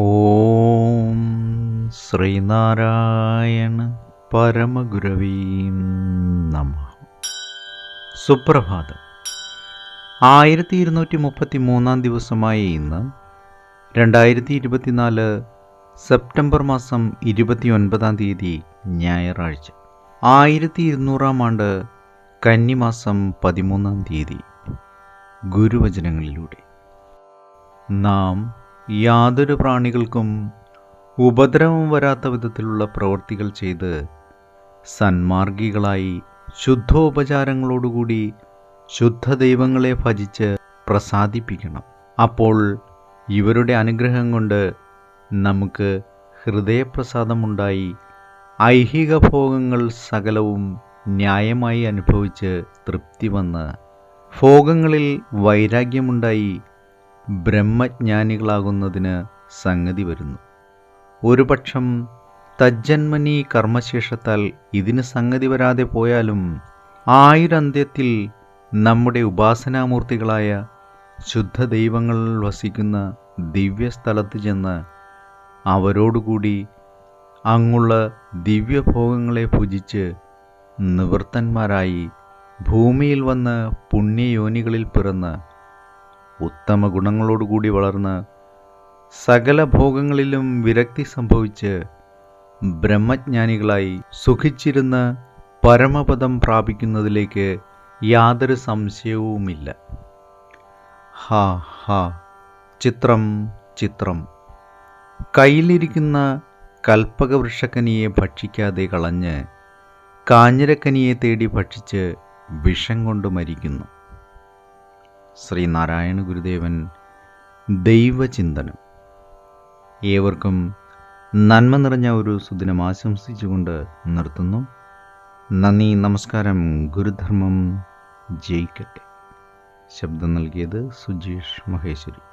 ഓം ശ്രീനാരായണ പരമഗുരവീം നമ. സുപ്രഭാതം. ആയിരത്തി ഇരുന്നൂറ്റി മുപ്പത്തി മൂന്നാം ദിവസമായ ഇന്ന് രണ്ടായിരത്തി ഇരുപത്തിനാല് സെപ്റ്റംബർ മാസം ഇരുപത്തി ഒൻപതാം തീയതി ഞായറാഴ്ച ആയിരത്തി ഇരുന്നൂറാം ആണ്ട് കന്നിമാസം പതിമൂന്നാം തീയതി. ഗുരുവചനങ്ങളിലൂടെ. നാം യാതൊരു പ്രാണികൾക്കും ഉപദ്രവം വരാത്ത വിധത്തിലുള്ള പ്രവൃത്തികൾ ചെയ്ത് സന്മാർഗികളായി ശുദ്ധോപചാരങ്ങളോടുകൂടി ശുദ്ധ ദൈവങ്ങളെ ഭജിച്ച് പ്രസാദിപ്പിക്കണം. അപ്പോൾ ഇവരുടെ അനുഗ്രഹം കൊണ്ട് നമുക്ക് ഹൃദയപ്രസാദമുണ്ടായി ഐഹിക ഭോഗങ്ങൾ സകലവും ന്യായമായി അനുഭവിച്ച് തൃപ്തി വന്ന് ഭോഗങ്ങളിൽ വൈരാഗ്യമുണ്ടായി ബ്രഹ്മജ്ഞാനികളാകുന്നതിന് സംഗതി വരുന്നു. ഒരുപക്ഷം തജ്ജന്മനി കർമ്മശേഷത്താൽ ഇതിന് സംഗതി വരാതെ പോയാലും ആയുരന്ത്യത്തിൽ നമ്മുടെ ഉപാസനാമൂർത്തികളായ ശുദ്ധ ദൈവങ്ങൾ വസിക്കുന്ന ദിവ്യസ്ഥലത്ത് ചെന്ന് അവരോടുകൂടി അങ്ങുള്ള ദിവ്യഭോഗങ്ങളെ പൂജിച്ച് നിവൃത്തന്മാരായി ഭൂമിയിൽ വന്ന് പുണ്യയോനികളിൽ പിറന്ന് ഉത്തമ ഗുണങ്ങളോടുകൂടി വളർന്ന് സകല ഭോഗങ്ങളിലും വിരക്തി സംഭവിച്ച് ബ്രഹ്മജ്ഞാനികളായി സുഖിച്ചിരുന്ന് പരമപദം പ്രാപിക്കുന്നതിലേക്ക് യാതൊരു സംശയവുമില്ല. ഹാ ഹാ ചിത്രം ചിത്രം. കയ്യിലിരിക്കുന്ന കൽപ്പകവൃക്ഷക്കനിയെ ഭക്ഷിക്കാതെ കളഞ്ഞ് കാഞ്ഞിരക്കനിയെ തേടി ഭക്ഷിച്ച് വിഷം കൊണ്ട് മരിക്കുന്നു. ശ്രീനാരായണ ഗുരുദേവൻ ദൈവചിന്തനം. ഏവർക്കും നന്മ നിറഞ്ഞ ഒരു സുദിനം ആശംസിച്ചുകൊണ്ട് നിർത്തുന്നു. നന്ദി നമസ്കാരം ഗുരുധർമ്മം ജയിക്കട്ടെ. ശബ്ദം നൽകിയത് സുജീഷ് മഹേശ്വരി.